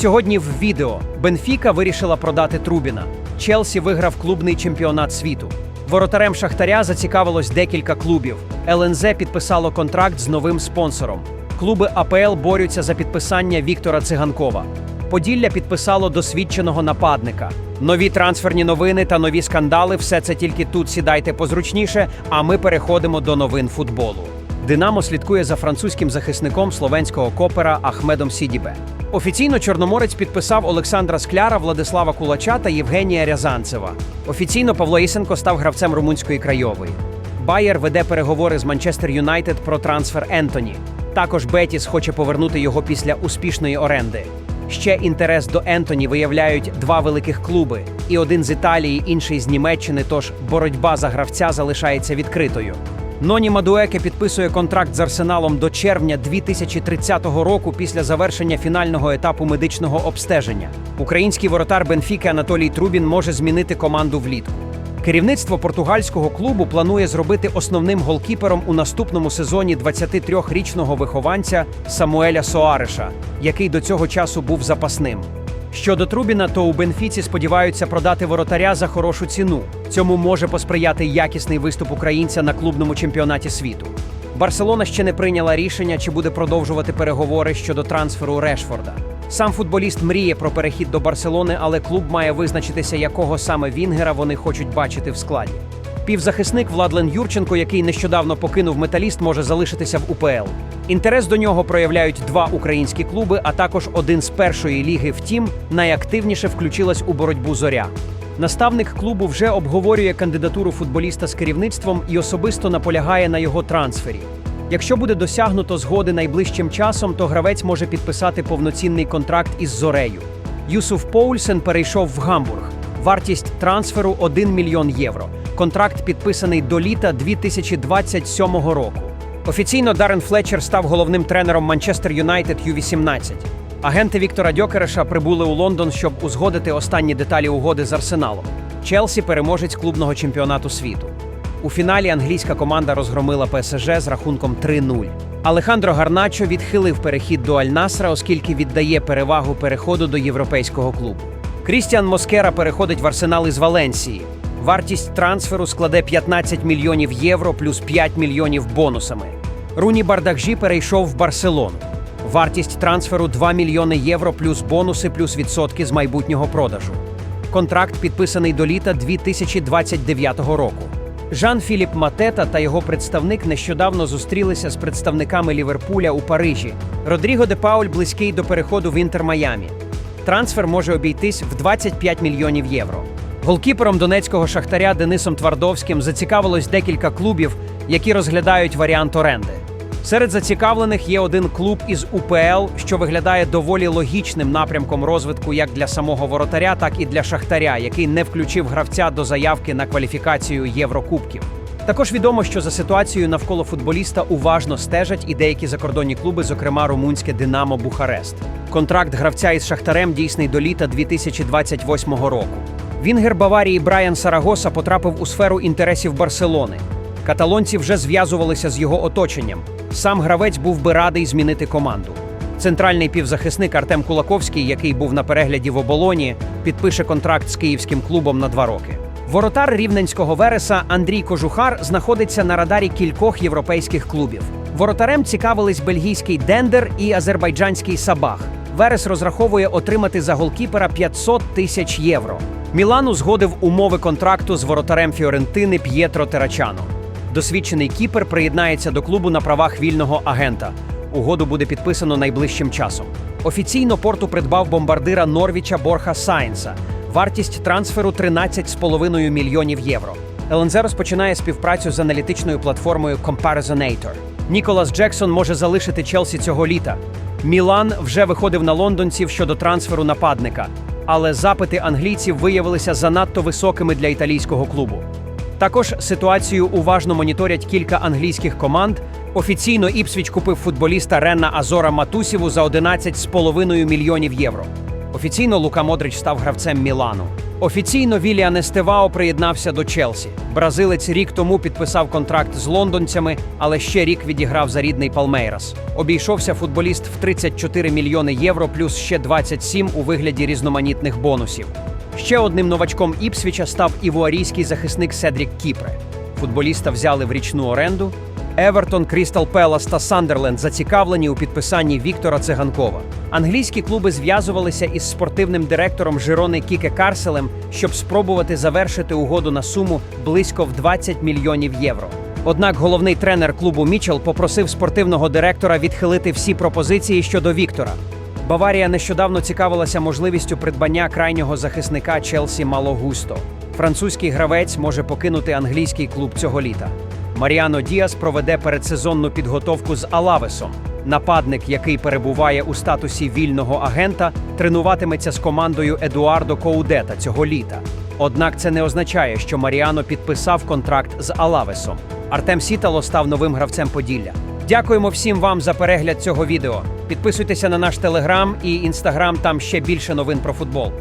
Сьогодні в відео Бенфіка вирішила продати Трубіна. Челсі виграв клубний чемпіонат світу. Воротарем Шахтаря зацікавилось декілька клубів. ЛНЗ підписало контракт з новим спонсором. Клуби АПЛ борються за підписання Віктора Циганкова. Поділля підписало досвідченого нападника. Нові трансферні новини та нові скандали все це тільки тут сідайте позручніше, а ми переходимо до новин футболу. Динамо слідкує за французьким захисником словенського копера Ахмедом Сідібе. Офіційно Чорноморець підписав Олександра Скляра, Владислава Кулача та Євгенія Рязанцева. Офіційно Павло Ісенко став гравцем румунської крайової. Байер веде переговори з Манчестер Юнайтед про трансфер Ентоні. Також Бетіс хоче повернути його після успішної оренди. Ще інтерес до Ентоні виявляють два великих клуби: і один з Італії, інший з Німеччини. Тож боротьба за гравця залишається відкритою. Ноні Мадуеке підписує контракт з Арсеналом до червня 2030 року після завершення фінального етапу медичного обстеження. Український воротар Бенфіки Анатолій Трубін може змінити команду влітку. Керівництво португальського клубу планує зробити основним голкіпером у наступному сезоні 23-річного вихованця Самуеля Соареша, який до цього часу був запасним. Щодо Трубіна, то у Бенфіці сподіваються продати воротаря за хорошу ціну. Цьому може посприяти якісний виступ українця на клубному чемпіонаті світу. Барселона ще не прийняла рішення, чи буде продовжувати переговори щодо трансферу Решфорда. Сам футболіст мріє про перехід до Барселони, але клуб має визначитися, якого саме Вінгера вони хочуть бачити в складі. Півзахисник Владлен Юрченко, який нещодавно покинув металіст, може залишитися в УПЛ. Інтерес до нього проявляють два українські клуби, а також один з першої ліги. Втім, найактивніше включилась у боротьбу зоря. Наставник клубу вже обговорює кандидатуру футболіста з керівництвом і особисто наполягає на його трансфері. Якщо буде досягнуто згоди найближчим часом, то гравець може підписати повноцінний контракт із зорею. Юсуф Поульсен перейшов в Гамбург. Вартість трансферу 1 мільйон євро. Контракт підписаний до літа 2027 року. Офіційно Дарен Флетчер став головним тренером Манчестер Юнайтед Ю-18. Агенти Віктора Дьокереша прибули у Лондон, щоб узгодити останні деталі угоди з Арсеналом. Челсі переможець клубного чемпіонату світу. У фіналі англійська команда розгромила ПСЖ з рахунком 3-0. Алехандро Гарначо відхилив перехід до Аль-Насра, оскільки віддає перевагу переходу до європейського клубу. Крістіан Москера переходить в арсенал із Валенсії. Вартість трансферу складе 15 мільйонів євро плюс 5 мільйонів бонусами. Руні Бардакжі перейшов в Барселону. Вартість трансферу 2 мільйони євро плюс бонуси плюс відсотки з майбутнього продажу. Контракт підписаний до літа 2029 року. Жан Філіп Матета та його представник нещодавно зустрілися з представниками Ліверпуля у Парижі. Родріго де Пауль близький до переходу в Інтер Майамі. Трансфер може обійтись в 25 мільйонів євро. Голкіпером донецького шахтаря Денисом Твардовським зацікавилось декілька клубів, які розглядають варіант оренди. Серед зацікавлених є один клуб із УПЛ, що виглядає доволі логічним напрямком розвитку як для самого воротаря, так і для шахтаря, який не включив гравця до заявки на кваліфікацію Єврокубків. Також відомо, що за ситуацією навколо футболіста уважно стежать і деякі закордонні клуби, зокрема румунське Динамо Бухарест. Контракт гравця із Шахтарем дійсний до літа 2028 року. Вінгер Баварії Брайан Сарагоса потрапив у сферу інтересів Барселони. Каталонці вже зв'язувалися з його оточенням. Сам гравець був би радий змінити команду. Центральний півзахисник Артем Кулаковський, який був на перегляді в оболоні, підпише контракт з київським клубом на два роки. Воротар рівненського Вереса Андрій Кожухар знаходиться на радарі кількох європейських клубів. Воротарем цікавились бельгійський Дендер і азербайджанський Сабах. Верес розраховує отримати за голкіпера 500 тисяч євро. Мілан узгодив умови контракту з воротарем Фіорентини П'єтро Терачано. Досвідчений кіпер приєднається до клубу на правах вільного агента. Угоду буде підписано найближчим часом. Офіційно порту придбав бомбардира Норвіча Борха Сайнса. Вартість трансферу 13,5 мільйонів євро. ЛНЗ розпочинає співпрацю з аналітичною платформою Comparisоnator. Ніколас Джексон може залишити Челсі цього літа. Мілан вже виходив на лондонців щодо трансферу нападника, але запити англійців виявилися занадто високими для італійського клубу. Також ситуацію уважно моніторять кілька англійських команд. Офіційно Іпсвіч купив футболіста Ренна Азора Матусіву за 11,5 мільйонів євро. Офіційно Лука Модрич став гравцем Мілану. Офіційно Віліан Естевао приєднався до Челсі. Бразилець рік тому підписав контракт з лондонцями, але ще рік відіграв за рідний Палмейрас. Обійшовся футболіст в 34 мільйони євро, плюс ще 27 у вигляді різноманітних бонусів. Ще одним новачком Іпсвіча став івуарійський захисник Седрік Кіпре. Футболіста взяли в річну оренду. Евертон, Крістал Пелас та Сандерленд зацікавлені у підписанні Віктора Циганкова. Англійські клуби зв'язувалися із спортивним директором Жирони Кіке Карселем, щоб спробувати завершити угоду на суму близько в 20 мільйонів євро. Однак головний тренер клубу Мічел попросив спортивного директора відхилити всі пропозиції щодо Віктора. Баварія нещодавно цікавилася можливістю придбання крайнього захисника Челсі Малогусто. Французький гравець може покинути англійський клуб цього літа. Маріано Діас проведе передсезонну підготовку з Алавесом. Нападник, який перебуває у статусі вільного агента, тренуватиметься з командою Едуардо Коудета цього літа. Однак це не означає, що Маріано підписав контракт з Алавесом. Артем Сітало став новим гравцем Поділля. Дякуємо всім вам за перегляд цього відео. Підписуйтеся на наш телеграм і інстаграм, там ще більше новин про футбол.